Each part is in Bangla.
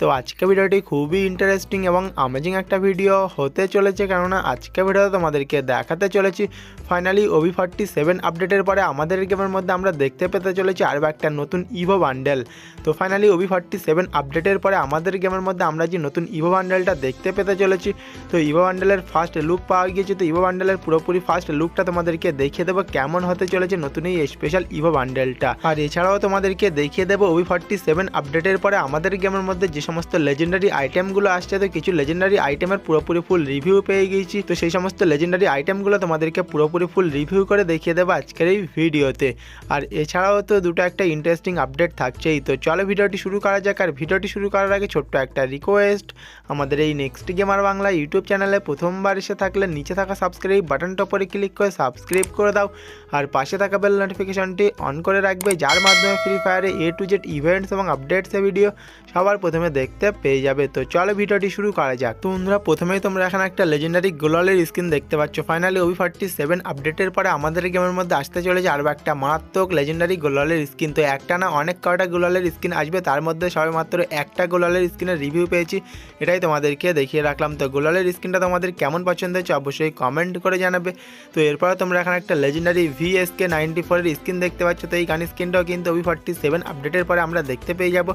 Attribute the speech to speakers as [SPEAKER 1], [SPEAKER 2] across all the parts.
[SPEAKER 1] তো আজকে ভিডিওটি খুবই ইন্টারেস্টিং এবং অ্যামেজিং একটা ভিডিও হতে চলেছে, কেননা আজকে ভিডিওতে তোমাদেরকে দেখাতে চলেছি ফাইনালি ওভি ফর্টি সেভেন আপডেটের পরে আমাদের গেমের মধ্যে আমরা দেখতে পেতে চলেছি আরও একটা নতুন ইভো বান্ডেল তো ফাইনালি ওভি ফর্টি সেভেন আপডেটের পরে আমাদের গেমের মধ্যে আমরা যে নতুন ইভো বান্ডেলটা দেখতে পেতে চলেছি, তো ইভো বান্ডেলের ফার্স্ট লুক পাওয়া গিয়েছে, তো ইভো বান্ডেলের পুরোপুরি ফার্স্ট লুকটা তোমাদেরকে দেখিয়ে দেবো কেমন হতে চলেছে নতুন এই স্পেশাল ইভো বান্ডেলটা আর এছাড়াও তোমাদেরকে দেখিয়ে দেবো ওভি ফর্টি সেভেন আপডেটের পরে আমাদের গেমের মধ্যে যে সমস্ত লেজেন্ডারি আইটেমগুলো আসছে, তো কিছু লেজেন্ডারি আইটেমের পুরোপুরি ফুল রিভিউ পেয়ে গিয়েছি তো সেই সমস্ত লেজেন্ডারি আইটেমগুলো তোমাদেরকে পুরোপুরি ফুল রিভিউ করে দেখিয়ে দেবো আজকের এই ভিডিওতে। আর এছাড়াও তো দুটো একটা ইন্টারেস্টিং আপডেট থাকছেই। তো চলো ভিডিওটি শুরু করা যাক। আর ভিডিওটি শুরু করার আগে ছোট্ট একটা রিকোয়েস্ট আমাদের এই নেক্সট গেমার বাংলা ইউটিউব চ্যানেলে প্রথমবার এসে থাকলে নিচে থাকা সাবস্ক্রাইব বাটনটা উপরে ক্লিক করে সাবস্ক্রাইব করে দাও। আর পাশে থাকা বেল নোটিফিকেশনটি অন করে রাখবে, যার মাধ্যমে ফ্রি ফায়ারে এ টু জেড ইভেন্টস এবং আপডেটসের ভিডিও সবার প্রথমে দেখতে পেয়ে যাবে। তো চলো ভিডিওটি শুরু করা যাক। তো বন্ধুরা, প্রথমেই তোমরা এখানে একটা লেজেন্ডারি গোলালের স্ক্রিন দেখতে পাচ্ছ। ফাইনালি ওভি ফর্টি সেভেন আপডেটের পরে আমাদের গেমের মধ্যে আসতে চলেছে আরও একটা মারাত্মক লেজেন্ডারি গোলালের স্কিন তো একটা না অনেক কয়টা গোলালের স্কিন আসবে, তার মধ্যে সবে মাত্র একটা গোলালের স্কিনের রিভিউ পেয়েছি। এটাই তোমাদেরকে দেখিয়ে রাখলাম। তো গোলালের স্কিনটা তোমাদের কেমন পছন্দ হয়েছে অবশ্যই কমেন্ট করে জানাবে। তো এরপরে তোমরা এখানে একটা legendary V S K ninety ফোরের স্কিন দেখতে পাচ্ছ। তো এই গান স্কিনটাও কিন্তু ওভি ফর্টি সেভেন আপডেটের পরে আমরা দেখতে পেয়ে যাব।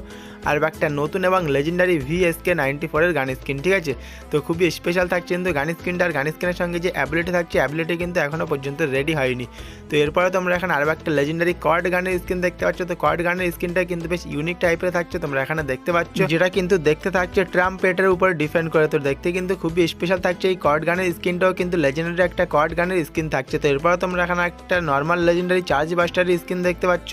[SPEAKER 1] আর একটা নতুন এবং লেজেন্ডারি ভি ভিএসকে নাইনটি ফোরের গান স্কিন ঠিক আছে? তো খুবই স্পেশাল থাকছে কিন্তু গান স্কিনটা আর গান স্কিনের সঙ্গে যে অ্যাবিলিটি থাকছে অ্যাবিলিটি কিন্তু এখনও পর্যন্ত রেডি হয়নি। তো এরপরে তোমরা এখানে আরও একটা লেজেন্ডারি কর্ড গানের স্কিন দেখতে পাচ্ছ। তো কর্ড গানের স্কিনটা কিন্তু বেশ ইউনিক টাইপের থাকছে, তোমরা এখানে দেখতে পাচ্ছ। যেটা কিন্তু দেখতে থাকছে ট্রাম্প পেটের উপর ডিপেন্ড করে, তো দেখতে কিন্তু খুবই স্পেশাল থাকছে। এই কর্ড গানের স্কিনটাও কিন্তু লেজেন্ডারি একটা কর্ড গানের স্কিন থাকছে। তো এরপরে তোমরা এখানে একটা নর্মাল লেজেন্ডারি চার্জ বাস্টারের স্কিন দেখতে পাচ্ছ।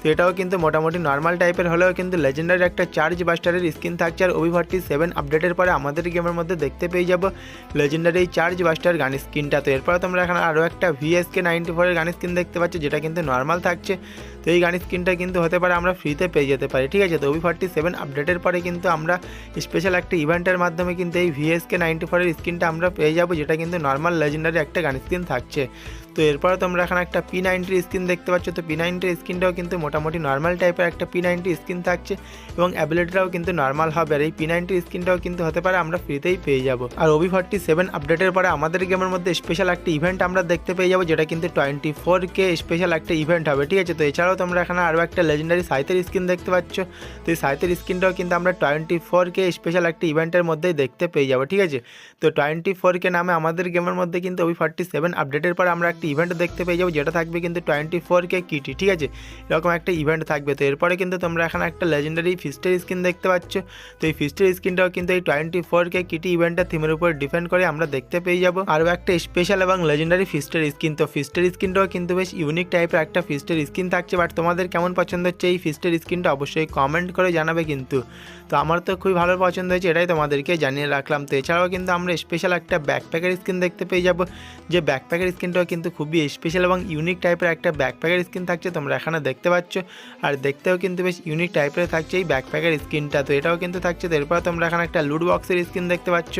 [SPEAKER 1] তো এটাও কিন্তু মোটামুটি নর্মাল টাইপের হলেও কিন্তু লেজেন্ডারি একটা চার্জ বাস্টারের স্কিন থাকছে আর ওভি ফর্টি সেভেন আপডেটের পরে আমাদের গেমের মধ্যে দেখতে পেয়ে যাব লেজেন্ডারি চার্জ বাস্টার গান স্কিনটা তো এরপরে তোমরা এখানে আরও একটা ভিএসকে নাইনটি ফোরের গান স্কিন দেখতে পাচ্ছ, যেটা কিন্তু নর্মাল থাকছে। তো এই গান স্কিনটা কিন্তু হতে পারে আমরা ফ্রিতে পেয়ে যেতে পারি, ঠিক আছে? তো ওভি সেভেন আপডেটের পরে কিন্তু আমরা স্পেশাল একটা ইভেন্টের মাধ্যমে কিন্তু এই ভিএসকে নাইনটি ফোরের স্কিনটা আমরা পেয়ে যাব, যেটা কিন্তু নর্মাল লেজেন্ডারি একটা গান স্কিন থাকছে। তো এরপরে তোমরা এখানে একটা পি নাইনটির স্কিন দেখতে পাচ্ছ, তো পি নাইনটির স্কিনটাও কিন্তু মোটামুটি নর্মাল টাইপের একটা পি নাইনটি স্কিন থাকছে এবং অ্যাবিলিটিটাও কিন্তু নর্মাল হবে। আর এই পি নাইনটি স্কিনটাও কিন্তু হতে পারে আমরা ফ্রিতেই পেয়ে যাব। আর ওভি ফর্টি সেভেন আপডেটের পরে আমাদের গেমের মধ্যে স্পেশাল একটা ইভেন্ট আমরা দেখতে পেয়ে যাব, যেটা কিন্তু টোয়েন্টি ফোর কে স্পেশাল একটা ইভেন্ট হবে, ঠিক আছে? তো এছাড়াও তোমরা এখানে আরও একটা লেজেন্ডারি সাইতের স্কিন দেখতে পাচ্ছ। তো এই সাইতের স্কিনটাও কিন্তু আমরা টোয়েন্টি ফোর কে স্পেশাল একটা ইভেন্টের মধ্যেই দেখতে পেয়ে যাব, ঠিক আছে? তো টোয়েন্টি ফোর কে নামে আমাদের গেমের মধ্যে কিন্তু ওভি ফর্টি সেভেন আপডেটের পর আমরা একটা ইভেন্ট দেখতে পেয়ে যাব, যেটা থাকবে কিন্তু টোয়েন্টি ফোর কে কিটি ঠিক আছে? এরকম একটা ইভেন্ট থাকবে। তো এরপরে কিন্তু তোমরা এখানে একটা লেজেন্ডারি ফিস্টের স্কিন দেখতে পাচ্ছ। তো এই ফিস্টের স্কিনটাও কিন্তু এই টোয়েন্টি ফোর কে কিটি ইভেন্টের থিমের উপর ডিপেন্ড করে আমরা দেখতে পেয়ে যাব। আরও একটা স্পেশাল এবং লেজেন্ডারি ফিস্টের স্কিন তো ফিস্টের স্কিনটাও কিন্তু বেশ ইউনিক টাইপের একটা ফিস্টের স্কিন থাকছে। বাট তোমাদের কেমন পছন্দ হচ্ছে এই ফিস্টের স্কিনটা অবশ্যই কমেন্ট করে জানাবে কিন্তু। তো আমার তো খুবই ভালো পছন্দ হয়েছে, এটাই তোমাদেরকে জানিয়ে রাখলাম। তো এছাড়াও কিন্তু আমরা স্পেশাল একটা ব্যাকপ্যাকের স্কিন দেখতে পেয়ে যাব। যে ব্যাকপ্যাকের স্কিনটাও কিন্তু খুবই স্পেশাল এবং ইউনিক টাইপের একটা ব্যাকপ্যাকের স্কিন থাকছে, তোমরা এখানে দেখতে পাচ্ছ। আর দেখতেও কিন্তু বেশ ইউনিক টাইপের থাকছে এই ব্যাকপ্যাকের স্ক্রিনটা তো এটাও কিন্তু থাকছে। তো এরপর তোমরা এখানে একটা লুড বক্সের স্কিন দেখতে পাচ্ছ।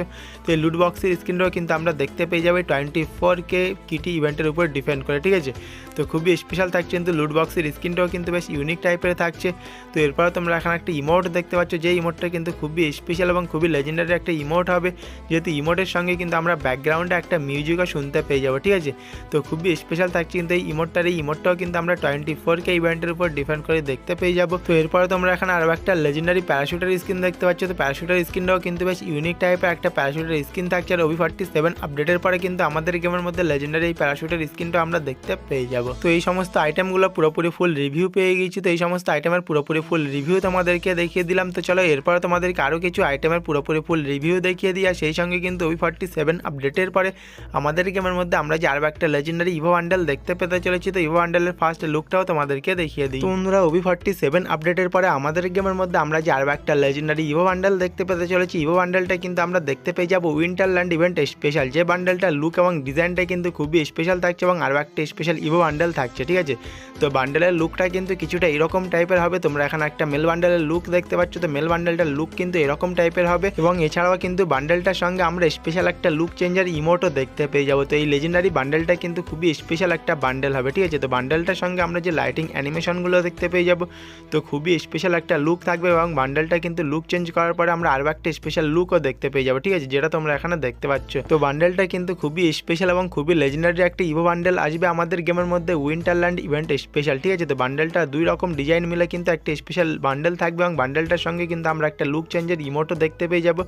[SPEAKER 1] তো এই লুড বক্সের স্কিনটাও কিন্তু আমরা দেখতে পেয়ে যাবে টোয়েন্টি ফোর কে কিটি ইভেন্টের উপর ডিপেন্ড করে, ঠিক আছে? তো খুবই স্পেশাল থাকছে কিন্তু লুড বক্সের স্কিনটাও কিন্তু বেশ ইউনিক টাইপের থাকছে। তো এরপর তোমরা এখানে একটা ইমোট দেখতে পাচ্ছ। যে ইমোটটা কিন্তু খুবই স্পেশাল এবং খুবই লেজেন্ডারি একটা ইমোট হবে। যেহেতু ইমোটের সঙ্গে কিন্তু আমরা ব্যাকগ্রাউন্ডে একটা মিউজিকও শুনতে পেয়ে যাব, ঠিক আছে? তো খুবই স্পেশাল থাকছে কিন্তু এই ইমোটটার এই ইমোটটাও কিন্তু আমরা টোয়েন্টি ফোর কে ইভেন্টের উপর ডিপেন্ড করে দেখতে পেয়ে যাব। তো এরপরে তোমরা এখানে আরও একটা লেজেন্ডারি প্যারাশুটার স্কিন দেখতে পাচ্ছ। তো প্যারাশুটার স্কিনটাও কিন্তু বেশ ইউনিক টাইপের একটা প্যারাশুটার স্কিন থাকছে। আর ওভি ফর্টি সেভেন আপডেটের পরে কিন্তু আমাদের গেমের মধ্যে লেজেন্ডারি এই প্যারাশুটার স্কিনটা আমরা দেখতে পেয়ে যাব। তো এই সমস্ত আইটেমগুলো পুরোপুরি ফুল রিভিউ পেয়ে গেছি। তো এই সমস্ত আইটেমের পুরোপুরি ফুল রিভিউ তোমাদেরকে দেখিয়ে দিলাম। তো চলো এরপরে তোমাদেরকে আরও কিছু আইটেমের পুরোপুরি ফুল রিভিউ দেখিয়ে দিই। আর সেই সঙ্গে কিন্তু ওই ফর্টি সেভেন আপডেটের পরে আমাদের গেমের মধ্যে আমরা যে আরও একটা লেজেন্ডারি ইভো বান্ডেল দেখতে পেতে চলেছি। তো ইভো বান্ডেলের ফার্স্ট লুকটাও তোমাদেরকে দেখিয়ে দিই। বন্ধুরা, ওবি ফর্টি সেভেন আপডেটের পরে আমাদের গেমের মধ্যে আমরা যে আরও একটা লেজেন্ডারি ইভো বান্ডেল দেখতে পেতে চলেছি। ইভো বান্ডেলটা কিন্তু আমরা দেখতে পেয়ে যাব উইন্টারল্যান্ড ইভেন্ট স্পেশাল যে বান্ডেলটা লুক এবং ডিজাইনটা কিন্তু খুবই স্পেশাল থাকছে এবং আরও একটা স্পেশাল ইভো বান্ডেল থাকছে, ঠিক আছে? তো বান্ডেলের লুকটা কিন্তু কিছুটা এরকম টাইপের হবে। তোমরা এখানে একটা মেল বান্ডেলের লুক দেখতে পাচ্ছ। তো মেল বান্ডেলটার লুক কিন্তু এরকম টাইপের হবে এবং এছাড়াও কিন্তু বান্ডেলটার সঙ্গে আমরা স্পেশাল একটা লুক চেঞ্জার ইমোটও দেখতে পেয়ে যাব। তো এই লেজেন্ডারি বান্ডেলটা কিন্তু খুবই স্পেশাল একটা বান্ডেল হবে, ঠিক আছে? তো বান্ডেলটার সঙ্গে আমরা যে লাইটিং অ্যানিমেশনগুলো দেখতে পেয়ে যাব। তো খুবই স্পেশাল একটা লুক থাকবে এবং বান্ডেলটা কিন্তু লুক চেঞ্জ করার পরে আমরা আরও একটা স্পেশাল লুকও দেখতে পেয়ে যাব, ঠিক আছে? যেটা তোমরা এখানে দেখতে পাচ্ছ। তো বান্ডেলটা কিন্তু খুবই স্পেশাল এবং খুবই লেজেন্ডারি একটা ইভো বান্ডেল আসবে আমাদের গেমের মধ্যে উইন্টারল্যান্ড ইভেন্ট স্পেশাল ঠিক আছে? তো বান্ডেলটা দুই রকম ডিজাইন মিলে কিন্তু একটা স্পেশাল বান্ডেল থাকবে এবং বান্ডেলটার সঙ্গে কিন্তু আমরা একটা লুক চেঞ্জের ইমোটও দেখতে পেয়ে যাব।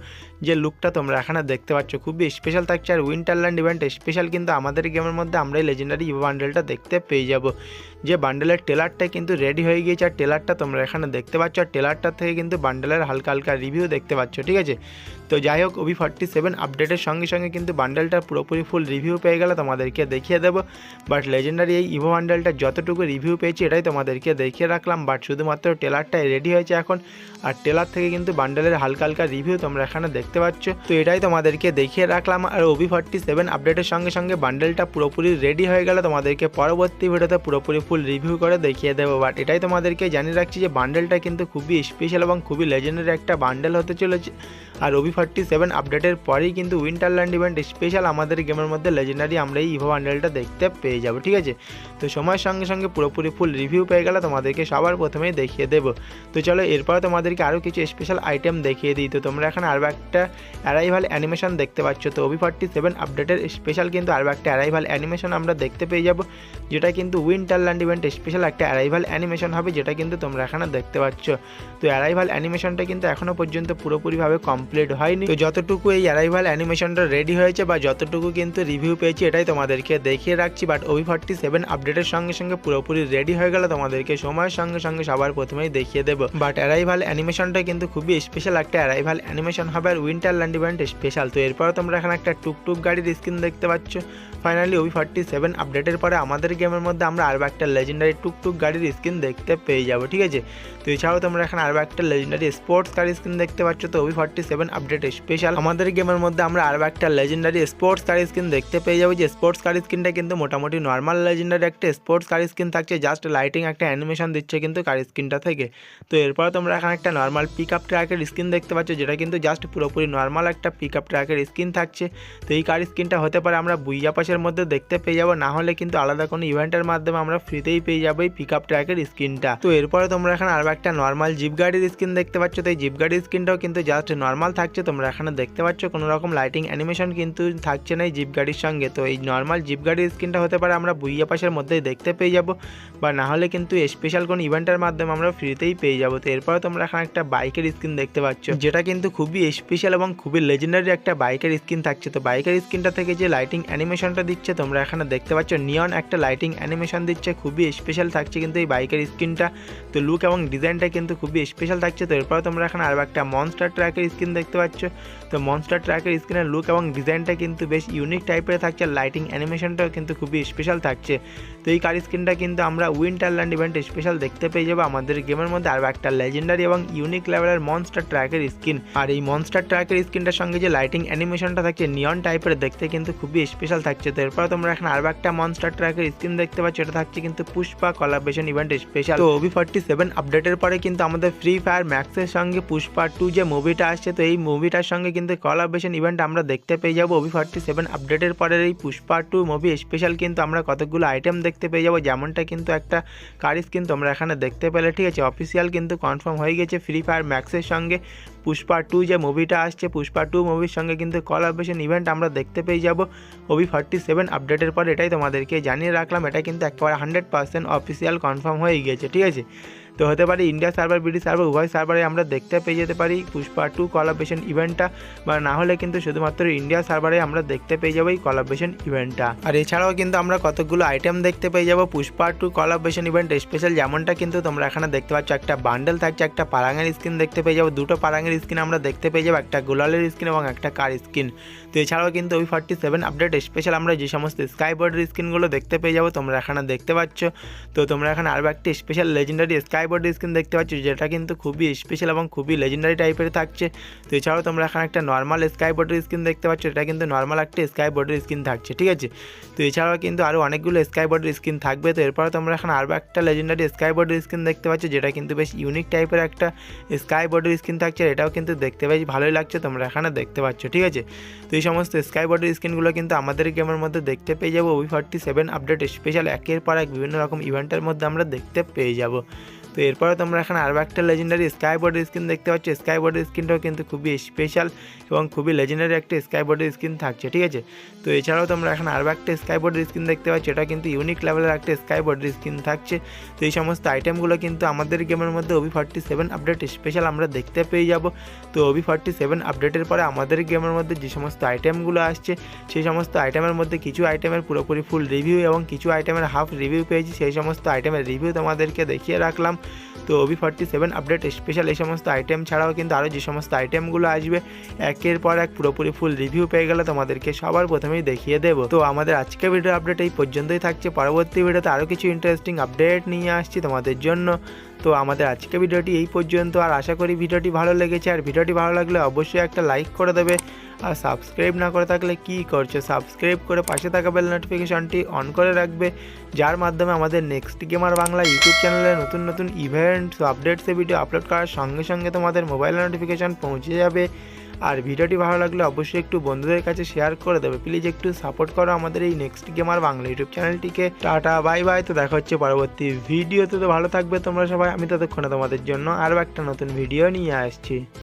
[SPEAKER 1] যে লুকটা তোমরা এখানে দেখতে পাচ্ছ, খুবই স্পেশাল থাকছে। আর উইন্টারল্যান্ড ইভেন্ট স্পেশাল কিন্তু আমাদের গেমের মধ্যে আমরা এই লেজেন্ডারি ইভো বান্ডেলটা দেখতে পেয়ে যাব। যে বান্ডেলের টেলারটা কিন্তু রেডি হয়ে গিয়েছে, আর টেলারটা তোমরা এখানে দেখতে পাচ্ছ, আর টেলারটা থেকে কিন্তু বান্ডেলের হালকা হালকা রিভিউ দেখতে পাচ্ছ, ঠিক আছে? তো যাই হোক ওবি ফর্টি সেভেন আপডেটের সঙ্গে সঙ্গে কিন্তু বান্ডেলটা পুরোপুরি ফুল রিভিউ পেয়ে গেলে তোমাদেরকে দেখিয়ে দেবো। বাট লেজেন্ডারি এই ইভো বান্ডেলটা যতটুকু রিভিউ পেয়েছি, এটাই তোমাদেরকে দেখিয়ে রাখলাম। বাট শুধুমাত্র টেলারটাই রেডি হয়েছে এখন, আর টেলার থেকে কিন্তু বান্ডেলের হালকা হালকা রিভিউ তোমরা এখানে দেখতে পাচ্ছ। তো এটাই তোমাদেরকে দেখিয়ে রাখলাম, আর ওবি ফর্টি সেভেন আপডেটের সঙ্গে সঙ্গে বান্ডেলটা পুরোপুরি রেডি হয়ে গেলে তোমাদেরকে পরবর্তী ভিডিওতে পুরোপুরি ফুল রিভিউ করে দেখিয়ে দেবো। বাট এটাই তোমাদেরকে জানিয়ে রাখছি যে বান্ডেলটা কিন্তু খুবই স্পেশাল এবং খুবই লেজেন্ডারি একটা বান্ডেল হতে চলেছে। আর ওবি ফর্টি সেভেন আপডেটের পরেই কিন্তু উইন্টারল্যান্ড ইভেন্ট স্পেশাল আমাদের গেমের মধ্যে লেজেন্ডারি আমরা এই ইভো বান্ডেলটা দেখতে পেয়ে যাব, ঠিক আছে? তো সময়ের সঙ্গে সঙ্গে পুরোপুরি ফুল রিভিউ পেয়ে গেলে তোমাদেরকে সবার প্রথমেই দেখিয়ে দেবো। তো চলো এরপরে তোমাদেরকে আরও কিছু স্পেশাল আইটেম দেখিয়ে দিই। তো তোমরা এখানে আরও একটা অ্যারাইভাল অ্যানিমেশন দেখতে পাচ্ছ। তো ওবি ফর্টি সেভেন আপডেটের স্পেশাল কিন্তু আরও একটা অ্যারাইভাল অ্যানিমেশন আমরা দেখতে পেয়ে যাব। যেটা কিন্তু উইন্টারল্যান্ড ইভেন্ট স্পেশাল একটা অ্যারাইভাল অ্যানিমেশন হবে, যেটা কিন্তু তোমরা এখানে দেখতে পাচ্ছ। তো অ্যারাইভাল অ্যানিমেশনটা কিন্তু এখনও পর্যন্ত পুরোপুরিভাবে কমপ্লিট হয়নি। তো যতটুকু এই অ্যারাইভাল অ্যানিমেশনটা রেডি হয়েছে বা যতটুকু কিন্তু রিভিউ পেয়েছি এটাই তোমাদেরকে দেখিয়ে রাখছি বাট ওবি ফর্টি সেভেন আপডেটের সঙ্গে সঙ্গে পুরোপুরি রেডি হয়ে গেলে তোমাদেরকে সময়ের সঙ্গে সঙ্গে সবার প্রথমেই দেখিয়ে দেবো। বাট অ্যারাইভাল অ্যানিমেশনটা কিন্তু খুবই স্পেশাল একটা অ্যারাইভাল অ্যানিমেশন হবে আর উইন্টারল্যান্ড ইভেন্ট স্পেশাল তো এরপরে তোমরা এখানে একটা টুকটুক গাড়ির স্ক্রিন দেখতে পাচ্ছ। ফাইনালি ওবি ফর্টি সেভেন আপডেটের পরে আমাদের গেমের মধ্যে আমরা আরও একটা লেজেন্ডারি টুকটুক গাড়ির স্ক্রিন দেখতে পেয়ে যাব, ঠিক আছে? তো এছাড়াও তোমরা এখানে আরও একটা লেজেন্ডারি স্পোর্টস কার স্ক্রিন দেখতে পাচ্ছ, তো OB forty seven update special আমাদের গেমের মধ্যে আমরা আরও একটা লেজেন্ডারি স্পোর্টস গাড়ির স্ক্রিন দেখতে পেয়ে যাব। যে স্পোর্টস কার স্ক্রিনটা কিন্তু মোটামুটি নর্মাল লেজেন্ডারি একটা স্পোর্টস কার স্ক্রিন থাকছে জাস্ট লাইটিং একটা অ্যানিমেশন দিচ্ছে কিন্তু কার স্ক্রিনটা থেকে। তো এরপর তোমরা এখানে একটা নর্মাল পিক আপ ট্র্যাকের স্ক্রিন দেখতে পাচ্ছ, যেটা কিন্তু জাস্ট পুরোপুরি নর্মাল একটা পিক আপ ট্র্যাকের স্ক্রিন থাকছে। তো এই কার স্ক্রিনটা হতে পারে আমরা বুইয়া পাশের মধ্যে দেখতে পেয়ে যাব, না হলে কিন্তু আলাদা কোনো ইভেন্টের মাধ্যমে আমরা ফ্রিতেই পেয়ে যাব এই পিক আপ ট্র্যাকের স্ক্রিনটা তো এরপরে তোমরা এখানে আরও একটা নর্মাল জিপ গাড়ির স্ক্রিন দেখতে পাচ্ছ, তো এই জিপ গাড়ির স্ক্রিনটাও কিন্তু জাস্ট নর্মাল থাকছে। তোমরা এখানে দেখতে পাচ্ছ, কোনো রকম লাইটিং অ্যানিমেশন কিন্তু থাকছে না এই জিপ গাড়ির সঙ্গে। তো এই নর্মাল জিপ গাড়ির স্ক্রিনটা হতে পারে, আমরা বুইয়া পাশের মধ্যেই দেখতে পেয়ে যাব। বা না হলে কিন্তু স্পেশাল কোনো ইভেন্টের মাধ্যমে আমরা ফ্রিতেই পেয়ে যাব। তো এরপরে তোমরা এখানে একটা বাইকের স্ক্রিন দেখতে পাচ্ছ, যেটা কিন্তু খুবই স্পেশাল এবং খুবই লেজেন্ডারি একটা বাইকের স্ক্রিন থাকছে। তো বাইকের স্ক্রিনটা থেকে যে লাইটিং অ্যানিমেশনটা দিচ্ছে, তোমরা এখানে দেখতে পাচ্ছ নিয়ন একটা লাইটিং অ্যানিমেশন দিচ্ছে, খুবই স্পেশাল থাকছে কিন্তু এই বাইকের স্ক্রিনটা তো লুক এবং ডিজাইনটা কিন্তু খুবই স্পেশাল থাকছে। তো এরপরে তোমরা এখানে আরও একটা মনস্টার ট্র্যাকের স্ক্রিন দেখতে পাচ্ছ। তো মনস্টার ট্র্যাকের স্ক্রিনের লুক এবং ডিজাইনটা কিন্তু বেশ ইউনিক টাইপের থাকছে। লাইটিং অ্যানিমেশনটাও কিন্তু খুবই স্পেশাল থাকছে। তো এই কার স্ক্রিনটা কিন্তু আমরা উইন্টারল্যান্ড ইভেন্ট স্পেশাল দেখতে পেয়ে যাব আমাদের গেমের মধ্যে। আরও একটা লেজেন্ডারি এবং ইউনিক লেভেলের মনস্টার ট্র্যাকের স্কিন আর এই মনস্টার ট্র্যাকের স্কিনটার সঙ্গে যে লাইটিং অ্যানিমেশনটা থাকছে নিয়ন টাইপের দেখতে কিন্তু খুবই স্পেশাল থাকছে। তো এরপর তোমরা এখন আরও একটা মনস্টার ট্র্যাকের স্ক্রিন দেখতে পাচ্ছ। এটা থাকছে কিন্তু পুষ্পা কলাবেশন ইভেন্ট স্পেশাল তো ওবি ফর্টি সেভেন আপডেটের পরে কিন্তু আমাদের ফ্রি ফায়ার ম্যাক্সের সঙ্গে পুষ্পা টু যে মুভিটা আসছে, তো এই মুভিটার সঙ্গে কিন্তু কলাবেশন ইভেন্ট আমরা দেখতে পেয়ে যাব। ওবি ফর্টি সেভেন আপডেটের পরে এই পুষ্পা টু মুভি স্পেশাল কিন্তু আমরা কতগুলো আইটেম দেখতে পেয়ে যাব, যেমনটা কিন্তু একটা কার স্কিন তোমরা এখানে দেখতে পেলে, ঠিক আছে? অফিসিয়াল কিন্তু কনফার্ম হয়ে গেছে ফ্রি ফায়ার ম্যাক্সের সঙ্গে পুষ্পা টু যে মুভিটা আসছে পুষ্পা টু মুভির সঙ্গে কিন্তু কলাবেশন ইভেন্ট আমরা দেখতে পেয়ে যাব। ওভি ফর্টি সেভেন আপডেটের পর এটাই তোমাদেরকে জানিয়ে রাখলাম, এটা কিন্তু একেবারে হান্ড্রেড পার্সেন্ট অফিসিয়াল কনফার্ম হয়ে গিয়েছে ঠিক আছে? তো হতে পারে ইন্ডিয়া সার্ভার বিডি সার্ভার উভয় সার্ভারে আমরা দেখতে পেয়ে যেতে পারি। পুষ্পা টু কলাবেশন ইভেন্টটা বা না হলে কিন্তু শুধুমাত্র ইন্ডিয়া সার্ভারে আমরা দেখতে পেয়ে যাব এই কলাবেশন ইভেন্টটা আর এছাড়াও কিন্তু আমরা কতগুলো আইটেম দেখতে পেয়ে যাব Pushpa two collaboration event special যেমনটা কিন্তু তোমরা এখানে দেখতে পাচ্ছ, একটা বান্ডেল থাকছে, একটা পারাঙের স্কিন দেখতে পেয়ে যাব। দুটো পারাঙের স্কিন আমরা দেখতে পেয়ে যাব, একটা গোলালের স্কিন এবং একটা কার স্কিন তো এছাড়াও কিন্তু ওই ফর্টি সেভেন আপডেট স্পেশাল আমরা যে সমস্ত স্কাই বোর্ডের স্কিনগুলো দেখতে পেয়ে যাব, তোমরা এখানে দেখতে পাচ্ছ। তো তোমরা এখানে আরও একটি স্পেশাল লেজেন্ডারি স্কাই বোর্ডের স্কিন দেখতে পাচ্ছ, যেটা কিন্তু খুবই স্পেশাল এবং খুবই লেজেন্ডারি টাইপের থাকছে। তো এছাড়াও তোমরা এখানে একটা নর্মাল স্কাই বোর্ডের স্কিন দেখতে পাচ্ছ, এটা কিন্তু নর্মাল একটা স্কাই বোর্ডের স্কিন থাকছে, ঠিক আছে? তো এছাড়াও কিন্তু আরও অনেকগুলো স্কাই বোর্ডের স্কিন থাকবে। তো এরপরে তোমরা এখানে আরও একটা লেজেন্ডারি স্কাই বোর্ডের স্কিন দেখতে পাচ্ছ, যেটা কিন্তু বেশ ইউনিক টাইপের একটা স্কাই বোর্ডের স্কিন থাকছে এটাও কিন্তু দেখতে বেশ ভালোই লাগছে তোমরা এখানে দেখতে পাচ্ছ, ঠিক আছে? তো এই সমস্ত স্কাই বোর্ডের স্কিনগুলো কিন্তু আমাদের গেমের মধ্যে দেখতে পেয়ে যাব। ওই ফর্টি সেভেন আপডেট স্পেশাল একের পর এক বিভিন্ন রকম ইভেন্টের মধ্যে আমরা দেখতে পেয়ে যাব। তো এরপরে তোমরা এখানে আরও একটা লেজেন্ডারি স্কাই বোর্ডের স্কিন দেখতে পাচ্ছ। স্কাই বোর্ডের স্কিনটাও কিন্তু খুবই স্পেশাল এবং খুবই লেজেন্ডারি একটা স্কাই বোর্ডের স্কিন থাকছে, ঠিক আছে? তো এছাড়াও তোমরা এখানে আরও একটা স্কাই বোর্ডের স্কিন দেখতে পাচ্ছ, এটা কিন্তু ইউনিক লেভেলের একটা স্কাই বোর্ডের স্কিন থাকছে। তো এই সমস্ত আইটেমগুলো কিন্তু আমাদের গেমের মধ্যে OB forty seven update special আমরা দেখতে পেয়ে যাব। তো ওবি ফর্টি সেভেন আপডেটের পরে আমাদের গেমের মধ্যে যে সমস্ত আইটেমগুলো আসছে, সেই সমস্ত আইটেমের মধ্যে কিছু আইটেমের পুরোপুরি ফুল রিভিউ এবং কিছু আইটেমের হাফ রিভিউ পেয়েছি। সেই সমস্ত আইটেমের রিভিউ তোমাদেরকে দেখিয়ে রাখলাম। তো OB forty seven update special এই সমস্ত আইটেম ছাড়াও কিন্তু আরও যে সমস্ত আইটেমগুলো আসবে, একের পর এক পুরোপুরি ফুল রিভিউ পেয়ে গেলে তোমাদেরকে সবার প্রথমেই দেখিয়ে দেব। তো আমাদের আজকে ভিডিও আপডেট এই পর্যন্তই থাকছে। পরবর্তী ভিডিওতে আরও কিছু ইন্টারেস্টিং আপডেট নিয়ে আসছি তোমাদের জন্য। তো আমাদের আজকে ভিডিওটি এই পর্যন্ত, আর আশা করি ভিডিওটি ভালো লেগেছে। আর ভিডিওটি ভালো লাগলে অবশ্যই একটা লাইক করে দেবে। আর সাবস্ক্রাইব না করে থাকলে কি করছ? সাবস্ক্রাইব করে পাশে থাকা বেল নোটিফিকেশনটি অন করে রাখবে, যার মাধ্যমে আমাদের নেক্সট গেমার বাংলা ইউটিউব চ্যানেলে নতুন নতুন ইভেন্টস আপডেটসে ভিডিও আপলোড করার সঙ্গে সঙ্গে তোমাদের মোবাইল নোটিফিকেশন পৌঁছে যাবে। আর ভিডিওটি ভালো লাগলে অবশ্যই একটু বন্ধুদের কাছে শেয়ার করে দেবে। প্লিজ একটু সাপোর্ট করো আমাদের এই নেক্সট গেমার বাংলা ইউটিউব চ্যানেলটিকে টাটা বাই বাই তো দেখা হচ্ছে পরবর্তী ভিডিওতে তো ভালো থাকবে তোমরা সবাই, আমি ততক্ষণে তোমাদের জন্য আরও একটা নতুন ভিডিও নিয়ে আসছি।